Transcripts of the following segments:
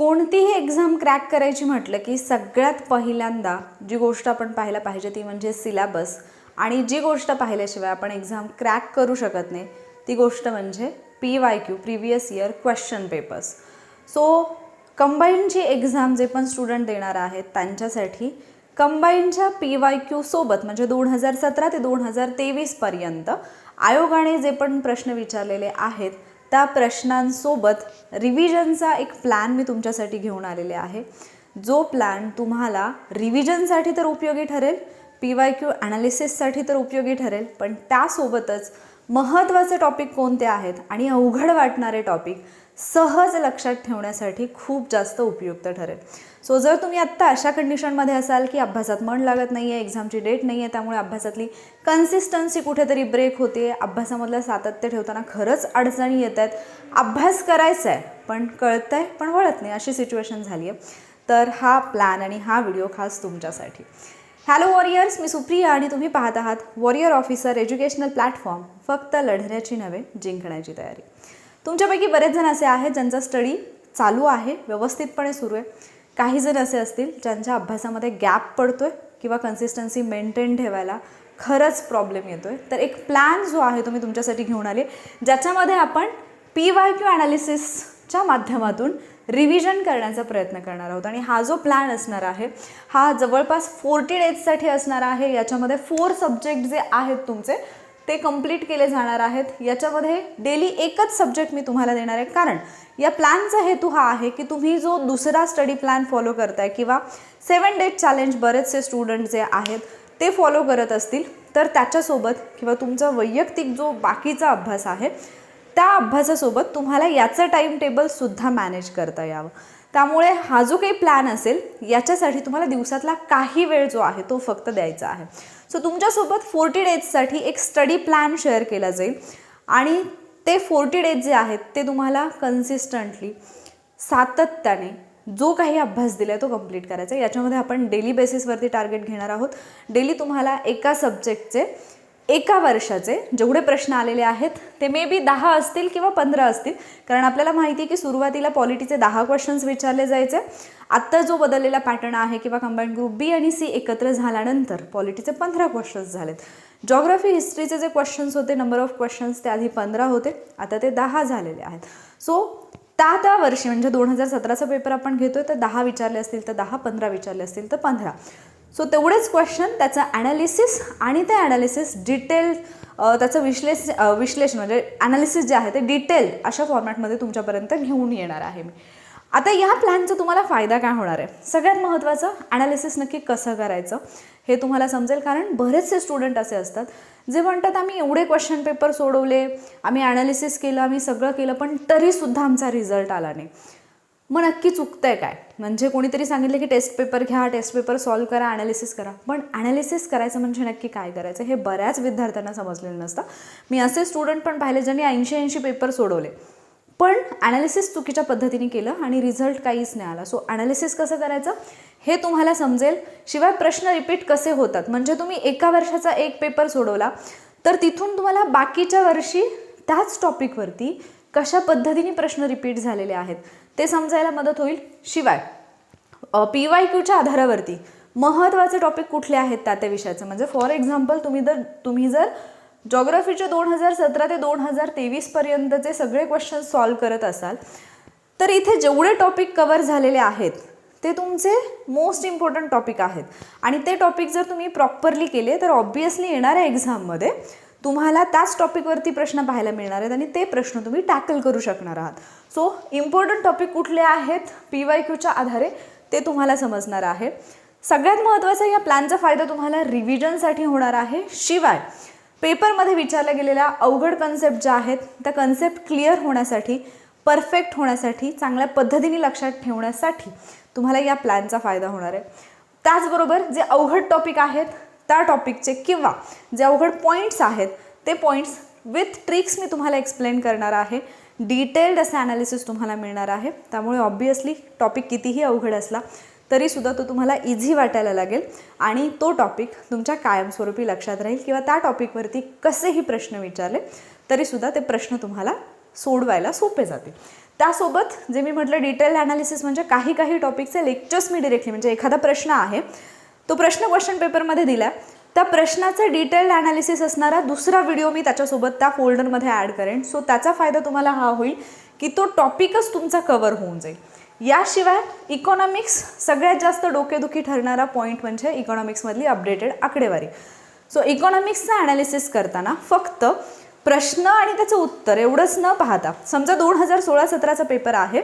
कोणतीही exam crack करायची म्हटलं की सगळ्यात पहिल्यांदा जी गोष्ट आपण पाहायला पाहिजे ती म्हणजे सिलॅबस आणि जी गोष्ट पाहिल्याशिवाय आपण एक्झाम क्रॅक करू शकत नाही ती गोष्ट म्हणजे P Y Q previous year question papers so कंबाईनची exam जे पण स्टुडंट देणार आहेत त्यांच्यासाठी कंबाईनच्या पी वाय क्यू सोबत म्हणजे दोन हजार सतरा ते दोन हजार तेवीसपर्यंत आयोगाने जे पण प्रश्न विचारलेले आहेत त्या प्रश्नांसोबत रिव्हिजनचा एक प्लॅन मी तुमच्यासाठी घेऊन आलेले आहे. जो प्लॅन तुम्हाला रिव्हिजनसाठी तर उपयोगी ठरेल पी वाय क्यू ॲनालिसिससाठी तर उपयोगी ठरेल पण त्यासोबतच महत्त्वाचे टॉपिक कोणते आहेत आणि अवघड वाटणारे टॉपिक सहज लक्षात ठेवण्यासाठी खूप जास्त उपयुक्त ठरेल. सो जर तुम्ही आत्ता अशा कंडिशनमध्ये असाल की अभ्यासात मन लागत नाही आहे एक्झामची डेट नाही आहे त्यामुळे अभ्यासातली कन्सिस्टन्सी कुठेतरी ब्रेक होते. अभ्यासामधलं सातत्य ठेवताना खरंच अडचणी येत आहेत अभ्यास करायचा आहे पण कळतं आहे पण वळत नाही अशी सिच्युएशन झाली आहे तर हा प्लॅन आणि हा व्हिडिओ खास तुमच्यासाठी. हॅलो वॉरियर्स मी सुप्रिया आणि तुम्ही पाहत आहात वॉरियर ऑफिसर एज्युकेशनल प्लॅटफॉर्म फक्त लढण्याची नव्हे जिंकण्याची तयारी. तुमच्यापैकी बरेच जण असे आहेत ज्यांचा स्टडी चालू आहे व्यवस्थितपणे सुरू आहे. काही जण असे असतील ज्यांच्या अभ्यासामध्ये गॅप पडतो आहे किंवा कन्सिस्टन्सी मेंटेन ठेवायला खरंच प्रॉब्लेम येतो आहे तर एक प्लॅन जो आहे तो मी तुमच्यासाठी घेऊन आले ज्याच्यामध्ये आपण पी वाय क्यू ॲनालिसिसच्या माध्यमातून रिव्हिजन करण्याचा प्रयत्न करणार आहोत. आणि हा जो प्लॅन असणार आहे हा जवळपास फोर्टी डेजसाठी असणार आहे. याच्यामध्ये फोर सब्जेक्ट जे आहेत तुमचे ते कंप्लीट केले जाणार आहेत. याच्यामध्ये डेली एकच सब्जेक्ट मी तुम्हाला देणार आहे. कारण या प्लॅनचा हेतू हा आहे की तुम्ही जो दुसरा स्टडी प्लॅन फॉलो करताय किंवा सेवन डेज चॅलेंज बरेचसे स्टुडंट जे आहेत ते फॉलो करत असतील. तर त्याच्यासोबत किंवा तुमचा वैयक्तिक जो बाकीचा अभ्यास आहे त्या अभ्यासासोबत तुम्हाला याचं टाईम टेबलसुद्धा मॅनेज करता यावं. त्यामुळे हा जो काही प्लॅन असेल याच्यासाठी तुम्हाला दिवसातला काही वेळ जो आहे तो फक्त द्यायचा आहे. सो तुमच्यासोबत फोर्टी डेजसाठी एक स्टडी प्लॅन शेअर केला जाईल. आणि ते फोर्टी डेज जे आहेत ते तुम्हाला कन्सिस्टंटली सातत्याने जो काही अभ्यास दिला आहे तो कंप्लीट करायचा आहे. याच्यामध्ये आपण डेली बेसिसवरती टार्गेट घेणार आहोत. डेली तुम्हाला एका सब्जेक्टचे एका वर्षाचे जेवढे प्रश्न आलेले आहेत ते मे बी दहा असतील किंवा पंधरा असतील. कारण आपल्याला माहिती आहे की सुरुवातीला पॉलिटीचे दहा क्वेश्चन्स विचारले जायचे. आत्ता जो बदललेला पॅटर्न आहे किंवा कंबाईंड ग्रुप बी आणि सी एकत्र झाल्यानंतर पॉलिटीचे पंधरा क्वेश्चन्स झालेत. जॉग्राफी हिस्ट्रीचे जे क्वेश्चन्स होते नंबर ऑफ क्वेश्चन्स ते आधी पंधरा होते. आता ते दहा झालेले आहेत. सो त्या त्या वर्षी म्हणजे दोन हजार सतराचा पेपर आपण घेतोय तर दहा विचारले असतील तर दहा पंधरा विचारले असतील तर पंधरा. सो तेवढेच क्वेश्चन त्याचं ॲनालिसिस आणि ते ॲनालिसिस डिटेल त्याचं विश्लेष विश्लेषण म्हणजे ॲनालिसिस जे आहे ते डिटेल अशा फॉर्मॅटमध्ये तुमच्यापर्यंत घेऊन येणार आहे मी. आता या प्लॅनचा तुम्हाला फायदा काय होणार आहे? सगळ्यात महत्त्वाचं ॲनालिसिस नक्की कसं करायचं हे तुम्हाला समजेल कारण बरेचसे स्टुडंट असे असतात जे म्हणतात आम्ही एवढे क्वेश्चन पेपर सोडवले आम्ही ॲनालिसिस केलं आम्ही सगळं केलं पण तरीसुद्धा आमचा रिझल्ट आला नाही. मग नक्की चुकतंय काय? म्हणजे कोणीतरी सांगितलं की टेस्ट पेपर घ्या टेस्ट पेपर सॉल्व करा ॲनालिसिस करा. पण ॲनालिसिस करायचं म्हणजे नक्की काय करायचं? हे बऱ्याच विद्यार्थ्यांना समजलेलं नसतं. मी असे स्टुडंट पण पाहिले ज्यांनी ऐंशी ऐंशी पेपर सोडवले. पण ॲनालिसिस चुकीच्या पद्धतीने केलं आणि रिझल्ट काहीच नाही आला. सो ॲनालिसिस कसं करायचं? हे तुम्हाला समजेल. शिवाय प्रश्न रिपीट कसे होतात? म्हणजे तुम्ही एका वर्षाचा एक पेपर सोडवला तर तिथून तुम्हाला बाकीच्या वर्षी त्याच टॉपिकवरती कशा पद्धतीने प्रश्न रिपीट झालेले आहेत? ते समजायला मदत होईल. शिवाय पी वाय क्यूच्या आधारावरती महत्त्वाचे टॉपिक कुठले आहेत त्या त्या विषयाचं? म्हणजे फॉर एक्झाम्पल तुम्ही जर तुम्ही जर जॉग्रफीचे दोन हजार सतरा ते दोन हजार तेवीसपर्यंतचे सगळे क्वेश्चन सॉल्व करत असाल तर इथे जेवढे टॉपिक कवर झालेले आहेत ते तुमचे मोस्ट इम्पॉर्टंट टॉपिक आहेत. आणि ते टॉपिक जर तुम्ही प्रॉपरली केले तर ऑब्वियसली येणाऱ्या एक्झाममध्ये तुम्हाला त्याच टॉपिकवरती प्रश्न पाहायला मिळणार आहेत आणि ते प्रश्न तुम्ही टॅकल करू शकणार आहात. सो इम्पॉर्टंट टॉपिक कुठले आहेत? पी वाय क्यूच्या आधारे ते तुम्हाला समजणार आहे. सगळ्यात महत्त्वाचा या प्लॅनचा फायदा तुम्हाला रिव्हिजनसाठी होणार आहे. शिवाय पेपरमध्ये विचारल्या गेलेल्या अवघड कन्सेप्ट ज्या आहेत त्या कन्सेप्ट क्लिअर होण्यासाठी परफेक्ट होण्यासाठी चांगल्या पद्धतीने लक्षात ठेवण्यासाठी तुम्हाला या प्लॅनचा फायदा होणार आहे. त्याचबरोबर जे अवघड टॉपिक आहेत त्या टॉपिकचे किंवा जे अवघड पॉईंट्स आहेत ते पॉईंट्स विथ ट्रिक्स मी तुम्हाला एक्सप्लेन करणार आहे. डिटेल्ड असं ॲनालिसिस तुम्हाला मिळणार आहे. त्यामुळे ऑब्वियसली टॉपिक कितीही अवघड असला तरीसुद्धा तो तुम्हाला इझी वाटायला लागेल. आणि तो टॉपिक तुमच्या कायमस्वरूपी लक्षात राहील किंवा त्या टॉपिकवरती कसेही प्रश्न विचारले तरीसुद्धा ते प्रश्न तुम्हाला सोडवायला सोपे जातील. त्यासोबत जे मी म्हटलं डिटेल ॲनालिसिस म्हणजे काही काही टॉपिकचे लेक्चर्स मी डिरेक्टली म्हणजे एखादा प्रश्न आहे तो प्रश्न क्वेश्चन पेपरमध्ये दिला त्या प्रश्नाचं डिटेल्ड ॲनालिसिस असणारा दुसरा व्हिडिओ मी त्याच्यासोबत त्या फोल्डरमध्ये ॲड करेन. सो त्याचा फायदा तुम्हाला हा होईल की तो टॉपिकच तुमचा कवर होऊन जाईल. याशिवाय इकॉनॉमिक्स सगळ्यात जास्त डोकेदुखी ठरणारा पॉईंट म्हणजे इकॉनॉमिक्समधली अपडेटेड आकडेवारी. सो इकॉनॉमिक्सचं ॲनालिसिस करताना फक्त प्रश्न आणि त्याचं उत्तर एवढंच न पाहता समजा दोन हजार सोळा सतराचा पेपर आहे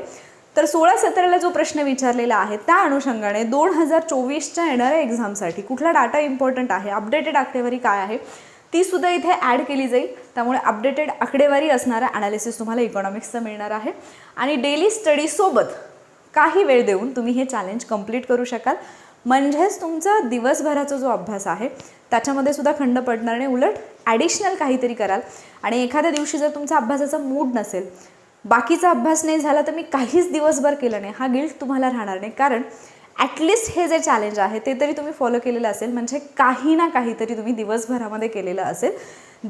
तर सोळा सतराला जो प्रश्न विचारलेला आहे त्या अनुषंगाने दोन हजार चोवीसच्या येणाऱ्या एक्झामसाठी कुठला डाटा इम्पॉर्टंट आहे अपडेटेड आकडेवारी काय आहे ती सुद्धा इथे ॲड केली जाईल. त्यामुळे अपडेटेड आकडेवारी असणारा ॲनालिसिस तुम्हाला इकॉनॉमिक्सचं मिळणार आहे. आणि डेली स्टडीसोबत काही वेळ देऊन तुम्ही हे चॅलेंज कंप्लीट करू शकाल. म्हणजेच तुमचा दिवसभराचा जो अभ्यास आहे त्याच्यामध्ये सुद्धा खंड पडणार नाही. उलट ॲडिशनल काहीतरी कराल. आणि एखाद्या दिवशी जर तुमचा अभ्यासाचा मूड नसेल बाकीचा अभ्यास नाही झाला तर मी काहीच दिवसभर केलं नाही. हा गिल्ट तुम्हाला राहणार नाही. कारण ॲटलिस्ट हे जे चॅलेंज आहे ते तरी तुम्ही फॉलो केलेलं असेल. म्हणजे काही ना काहीतरी तुम्ही दिवसभरामध्ये केलेलं असेल.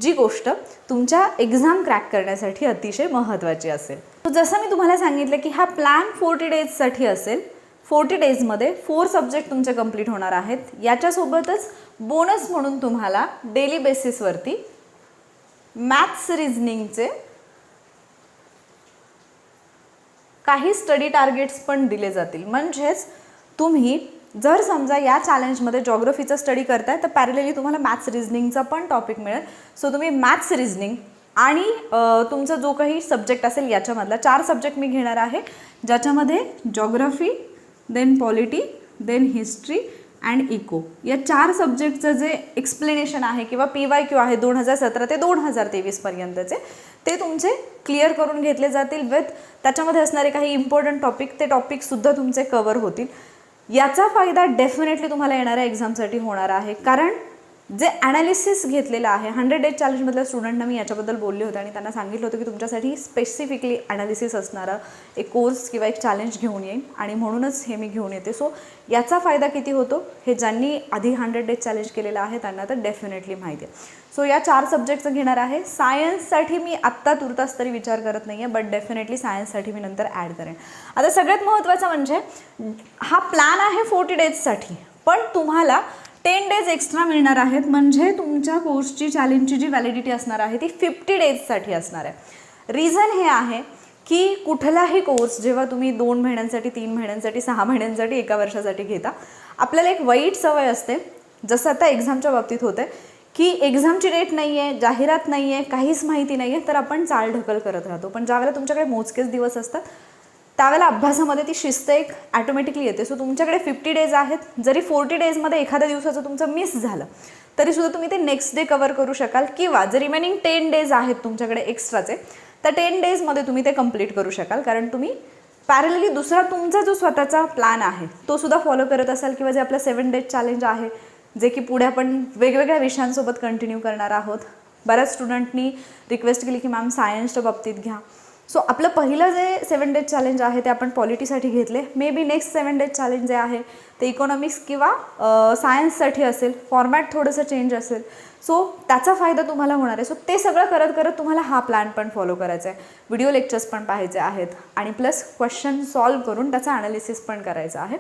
जी गोष्ट तुमच्या एक्झाम क्रॅक करण्यासाठी अतिशय महत्त्वाची असेल. तर जसं मी तुम्हाला सांगितलं की हा प्लॅन फोर्टी डेजसाठी असेल. फोर्टी डेजमध्ये फोर सब्जेक्ट तुमचे कंप्लीट होणार आहेत. याच्यासोबतच बोनस म्हणून तुम्हाला डेली बेसिसवरती मॅथ्स रिझनिंगचे काही स्टडी टार्गेट्स पण दिले जातील. म्हणजेच तुम्ही जर समजा या चॅलेंजमध्ये जॉग्रफीचा स्टडी करताय तर पॅरलेली तुम्हाला मॅथ्स रिझनिंगचा पण टॉपिक मिळेल. सो तुम्ही मॅथ्स रिझनिंग आणि तुमचा जो काही सब्जेक्ट असेल याच्यामधला चार सब्जेक्ट मी घेणार आहे. ज्याच्यामध्ये geography then polity then history and eco या चार सब्जेक्टचं जे एक्सप्लेनेशन आहे किंवा पी वाय क्यू आहे दोन हजार सतरा ते दोन हजार तेवीसपर्यंतचे ते तुमचे क्लिअर करून घेतले जातील विथ त्याच्यामध्ये असणारे काही इम्पॉर्टंट टॉपिक ते टॉपिकसुद्धा तुमचे कवर होतील. याचा फायदा डेफिनेटली तुम्हाला येणाऱ्या एक्झामसाठी होणार आहे. कारण जे ॲनालिसिस घेतलेलं आहे हंड्रेड डेज चॅलेंजमधल्या स्टुडंटना मी याच्याबद्दल बोलले होते आणि त्यांना सांगितलं होतं की तुमच्यासाठी स्पेसिफिकली ॲनालिसिस असणारा एक कोर्स किंवा एक चॅलेंज घेऊन येईन आणि म्हणूनच हे मी घेऊन येते. सो याचा फायदा किती होतो? हे ज्यांनी आधी हंड्रेड डेज चॅलेंज केलेलं आहे त्यांना तर डेफिनेटली माहिती आहे. सो या चार सब्जेक्टचं घेणार आहे. सायन्ससाठी मी आत्ता तुर्तास तरी विचार करत नाही आहे बट डेफिनेटली सायन्ससाठी मी नंतर ॲड करेन. आता सगळ्यात महत्त्वाचं म्हणजे हा प्लॅन आहे फोर्टी डेजसाठी पण तुम्हाला टेन डेज एक्स्ट्रा मिळणार आहेत. म्हणजे तुमच्या कोर्सची चॅलेंजची जी व्हॅलिडिटी असणार आहे ती फिफ्टी डेजसाठी असणार आहे. रिझन हे आहे की कुठलाही कोर्स जेव्हा तुम्ही दोन महिन्यांसाठी तीन महिन्यांसाठी सहा महिन्यांसाठी एका वर्षासाठी घेता आपल्याला एक वाईट सवय असते जसं आता एक्झामच्या बाबतीत होते की एक्झामची डेट नाही आहे जाहिरात नाही आहे काहीच माहिती नाही आहे तर आपण चालढकल करत राहतो. पण ज्यावेळेला तुमच्याकडे मोजकेच दिवस असतात त्यावेळेला अभ्यासामध्ये ती शिस्त एक ॲटोमॅटिकली येते. सो तुमच्याकडे फिफ्टी डेज आहेत. जरी फोर्टी डेजमध्ये एखाद्या दिवसाचं तुमचं मिस झालं तरीसुद्धा तुम्ही ते नेक्स्ट डे कवर करू शकाल किंवा जर रिमेनिंग टेन डेज आहेत तुमच्याकडे एक्स्ट्राचे तर टेन डेजमध्ये तुम्ही ते कंप्लीट करू शकाल. कारण तुम्ही पॅरलली दुसरा तुमचा जो स्वतःचा प्लॅन आहे तो सुद्धा फॉलो करत असाल किंवा जे आपलं सेवन डेज चॅलेंज आहे जे की पुढे आपण वेगवेगळ्या विषयांसोबत कंटिन्यू करणार आहोत. बऱ्याच स्टुडंटनी रिक्वेस्ट केली की मॅम सायन्सच्या बाबतीत घ्या. सो आपलं पहिलं जे सेवन डेज चॅलेंज आहे ते आपण पॉलिटीसाठी घेतले. Maybe next seven days challenge जे आहे ते इकॉनॉमिक्स किंवा सायन्ससाठी असेल. फॉर्मॅट थोडंसं चेंज असेल. सो त्याचा फायदा तुम्हाला होणार आहे. सो ते सगळं करत करत तुम्हाला हा प्लॅन पण फॉलो करायचा आहे. व्हिडिओ लेक्चर्स पण पाहायचे आहेत. आणि प्लस क्वेश्चन सॉल्व करून त्याचा ॲनालिसिस पण करायचं आहे.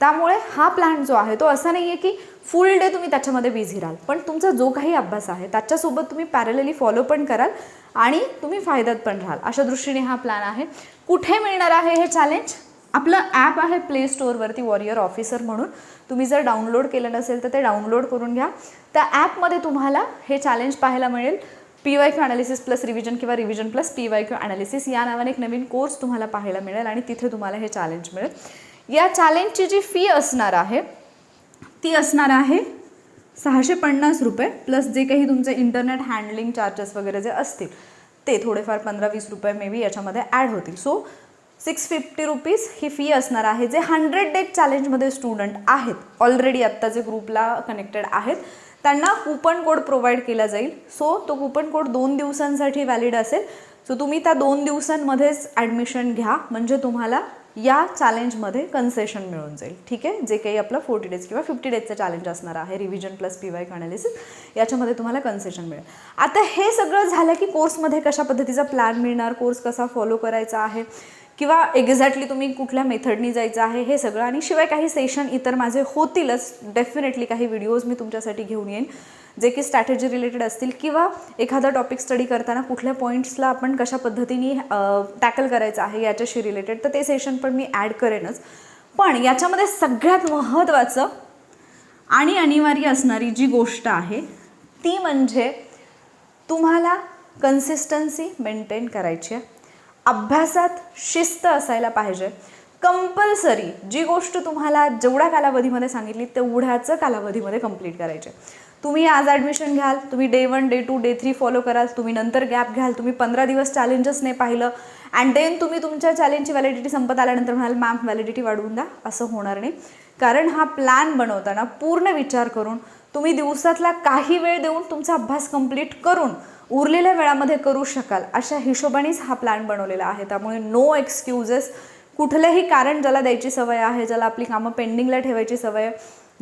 त्यामुळे हा प्लॅन जो आहे तो असा नाही आहे की फुल डे तुम्ही त्याच्यामध्ये बिझी राहाल. पण तुमचा जो काही अभ्यास आहे त्याच्यासोबत तुम्ही पॅरलली फॉलो पण कराल आणि तुम्ही फायद्यात पण राहाल. अशा दृष्टीने हा प्लॅन आहे. कुठे मिळणार आहे हे चॅलेंज आपलं ॲप आहे प्ले स्टोअरवरती वॉरियर ऑफिसर म्हणून. तुम्ही जर डाउनलोड केलं नसेल तर ते डाउनलोड करून घ्या. त्या ॲपमध्ये तुम्हाला हे चॅलेंज पाहायला मिळेल. P Y Q analysis plus revision किंवा revision plus P Y Q analysis या नावाने एक नवीन कोर्स तुम्हाला पाहायला मिळेल आणि तिथे तुम्हाला हे चॅलेंज मिळेल. या चॅलेंजची जी फी असणार आहे ती असणार आहे सहाशे पन्नास रुपये प्लस जे काही तुमचे इंटरनेट हँडलिंग चार्जेस वगैरे जे असतील ते थोडेफार पंधरा वीस रुपये मे बी याच्यामध्ये ॲड होतील. सो सिक्स फिफ्टी रुपीज ही फी असणार आहे जे हंड्रेड डेट चॅलेंजमध्ये स्टुडंट आहेत. ऑलरेडी आत्ता जे ग्रुपला कनेक्टेड आहेत त्यांना कुपन कोड प्रोव्हाइड केला जाईल. सो तो कुपन कोड दोन दिवसांसाठी व्हॅलिड असेल. सो तुम्ही त्या दोन दिवसांमध्येच ॲडमिशन घ्या. म्हणजे तुम्हाला या चॅलेंजमध्ये कन्सेशन मिळून जाईल. ठीक आहे? जे काही आपलं फोर्टी डेज किंवा फिफ्टी डेजचं चॅलेंज असणार आहे revision plus P Y analysis याच्यामध्ये तुम्हाला कन्सेशन मिळेल. आता हे सगळं झालं की कोर्समध्ये कशा पद्धतीचा प्लॅन मिळणार कोर्स कसा फॉलो करायचा आहे? किंवा एक्झॅक्टली तुम्ही कुठल्या मेथडनी जायचं आहे हे सगळं. आणि शिवाय काही सेशन इतर माझे होतीलच. डेफिनेटली काही व्हिडिओज मी तुमच्यासाठी घेऊन येईन. जे की स्ट्रॅटेजी रिलेटेड असतील किंवा एखादा टॉपिक स्टडी करताना कुठल्या पॉईंट्सला आपण कशा पद्धतीने टॅकल करायचं आहे याच्याशी रिलेटेड तर ते सेशन पण मी ॲड करेनच. पण याच्यामध्ये सगळ्यात महत्त्वाचं आणि अनिवार्य असणारी जी गोष्ट आहे ती म्हणजे तुम्हाला कन्सिस्टन्सी मेंटेन करायची आहे. अभ्यासात शिस्त असायला पाहिजे. कंपल्सरी जी गोष्ट तुम्हाला जेवढ्या कालावधीमध्ये सांगितली तेवढ्याच कालावधीमध्ये कंप्लीट करायचे. तुम्ही आज ॲडमिशन घ्याल तुम्ही day one day two day three follow कराल तुम्ही नंतर गॅप घ्याल तुम्ही पंधरा दिवस चॅलेंजेस नाही पाहिलं अँड देन तुम्ही तुमच्या चॅलेंजची व्हॅलिडिटी संपत आल्यानंतर म्हणाल मॅम व्हॅलिडिटी वाढवून द्या असं होणार नाही. कारण हा प्लॅन बनवताना पूर्ण विचार करून तुम्ही दिवसातला काही वेळ देऊन तुमचा अभ्यास कंप्लीट करून उरलेल्या वेळामध्ये करू शकाल. अशा हिशोबानेच हा प्लॅन बनवलेला आहे. त्यामुळे नो एक्सक्युजेस कुठलंही कारण ज्याला द्यायची सवय आहे ज्याला आपली कामं पेंडिंगला ठेवायची सवय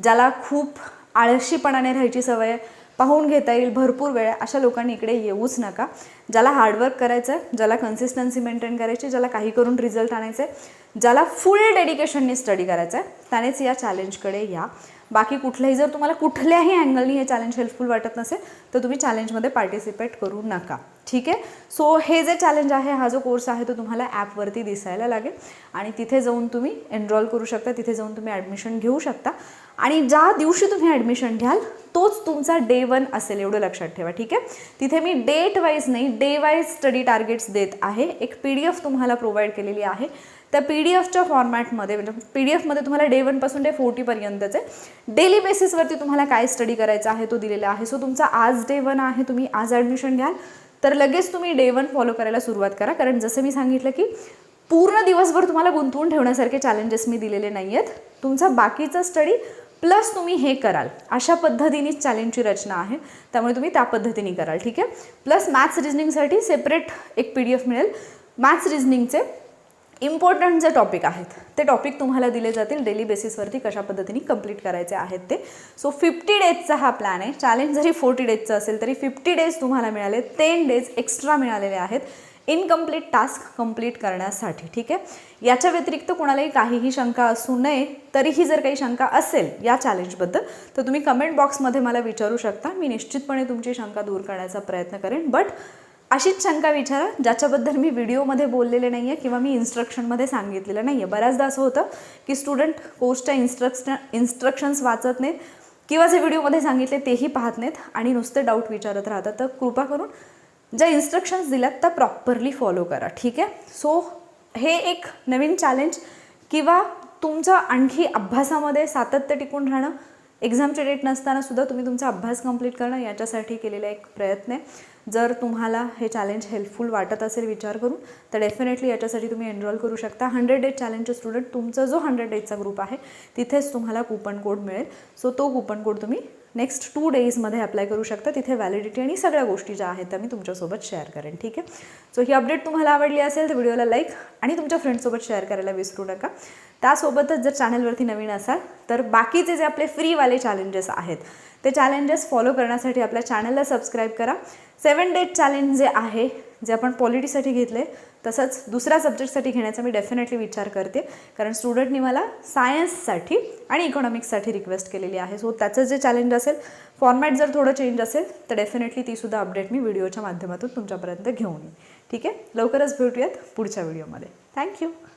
ज्याला खूप आळशीपणाने राहायची सवय पाहून घेता येईल भरपूर वेळ अशा लोकांनी इकडे येऊच नका. ज्याला हार्डवर्क करायचं आहे ज्याला कन्सिस्टन्सी मेंटेन करायची ज्याला काही करून रिझल्ट आणायचं आहे ज्याला फुल डेडिकेशननी स्टडी करायचं आहे त्यानेच या चॅलेंजकडे या. बाकी कुठलंही जर तुम्हाला कुठल्याही अँगलनी हे चॅलेंज हेल्पफुल वाटत नसेल तर तुम्ही चॅलेंजमध्ये पार्टिसिपेट करू नका. ठीक आहे? सो हे जे चॅलेंज आहे हा जो कोर्स आहे तो तुम्हाला ॲपवरती दिसायला लागेल. आणि तिथे जाऊन तुम्ही एनरोल करू शकता तिथे जाऊन तुम्ही ॲडमिशन घेऊ शकता. आणि ज्या दिवशी तुम्ही ॲडमिशन घ्याल तोच तुमचा डे वन असेल एवढं लक्षात ठेवा. ठीक आहे? तिथे मी डेट वाईज नाही डे वाईज स्टडी टार्गेट्स देत आहे. एक पी डी एफ तुम्हाला प्रोव्हाइड केलेली आहे. त्या पी डी एफच्या फॉर्मॅटमध्ये म्हणजे पी डी एफमध्ये तुम्हाला डे वनपासून डे फोर्टीपर्यंतचे डेली बेसिसवरती तुम्हाला काय स्टडी करायचं आहे तो दिलेला आहे. सो तुमचा आज डे वन आहे तुम्ही आज ॲडमिशन घ्याल. तर लगेच तुम्ही डे वन फॉलो करायला सुरुवात करा. कारण जसं मी सांगितलं की पूर्ण दिवसभर तुम्हाला गुंतवून ठेवण्यासारखे चॅलेंजेस मी दिलेले नाही आहेत तुमचा बाकीचा स्टडी प्लस तुम्ही हे कराल. अशा पद्धतीनेच चॅलेंजची रचना आहे. त्यामुळे तुम्ही त्या पद्धतीने कराल. ठीक आहे? प्लस मॅथ्स रिजनिंगसाठी सेपरेट एक पी डी एफ मिळेल. मॅथ्स रिजनिंगचे इम्पॉर्टंट जे टॉपिक आहेत ते टॉपिक तुम्हाला दिले जातील डेली बेसिसवरती कशा पद्धतीने कंप्लीट करायचे आहेत ते. सो फिफ्टी डेजचा हा प्लॅन आहे. चॅलेंज जरी फोर्टी डेजचं असेल तरी फिफ्टी डेज तुम्हाला मिळाले टेन डेज एक्स्ट्रा मिळालेले आहेत इनकम्प्लीट टास्क कंप्लीट करण्यासाठी ठीक आहे? याच्या व्यतिरिक्त कोणालाही काहीही शंका असू नये तरीही जर काही शंका असेल या चॅलेंजबद्दल तर तुम्ही कमेंट बॉक्समध्ये मला विचारू शकता. मी निश्चितपणे तुमची शंका दूर करण्याचा प्रयत्न करेन. बट अशीच शंका विचारा ज्याच्याबद्दल मी व्हिडिओमध्ये बोललेले नाही आहे किंवा मी इन्स्ट्रक्शनमध्ये सांगितलेलं नाही आहे बऱ्याचदा असं होतं की स्टुडंट कोर्सच्या इन्स्ट्रक्शन इन्स्ट्रक्शन्स वाचत नाहीत किंवा जे व्हिडिओमध्ये सांगितले तेही पाहत नाहीत आणि नुसते डाऊट विचारत राहतात. तर कृपा करून ज्या इन्स्ट्रक्शन्स दिल्यात त्या प्रॉपरली फॉलो करा ठीक आहे? सो हे एक नवीन चॅलेंज किंवा तुमचं आणखी अभ्यासामध्ये सातत्य टिकून राहणं एक्झामचे डेट नसताना सुद्धा तुम्ही तुमचा अभ्यास कंप्लीट करणं याच्यासाठी केलेला एक प्रयत्न आहे. जर तुम्हाला हे चॅलेंज हेल्पफुल वाटत असेल विचार करून तर डेफिनेटली याच्यासाठी तुम्ही एनरोल करू शकता. हंड्रेड डेज चॅलेंजचे स्टुडंट तुमचा जो हंड्रेड डेजचा ग्रुप आहे तिथेच तुम्हाला कुपन कोड मिळेल. सो तो कुपन कोड तुम्ही नेक्स्ट टू डेजमध्ये अप्लाय करू शकता. तिथे व्हॅलिडिटी आणि सगळ्या गोष्टी ज्या आहेत त्या मी तुमच्यासोबत शेअर करेन. ठीक आहे? सो ही अपडेट तुम्हाला आवडली असेल तर व्हिडिओला लाईक आणि तुमच्या फ्रेंडसोबत शेअर करायला विसरू नका. त्यासोबतच जर चॅनलवरती नवीन असाल तर बाकीचे जे आपले फ्रीवाले चॅलेंजेस आहेत ते चॅलेंजेस फॉलो करण्यासाठी आपल्या चॅनलला सबस्क्राईब करा. सेवन डेज चॅलेंज जे आहे जे आपण पॉलिटीसाठी घेतले तसंच दुसऱ्या सब्जेक्टसाठी घेण्याचा मी डेफिनेटली विचार करते. कारण स्टुडंटनी मला सायन्ससाठी आणि इकॉनॉमिक्ससाठी रिक्वेस्ट केलेली आहे. सो त्याचं जे चॅलेंज असेल फॉर्मॅट जर थोडं चेंज असेल तर डेफिनेटली तीसुद्धा अपडेट मी व्हिडिओच्या माध्यमातून तुमच्यापर्यंत घेऊन येईन. ठीक आहे? लवकरच भेटूयात पुढच्या व्हिडिओमध्ये थँक्यू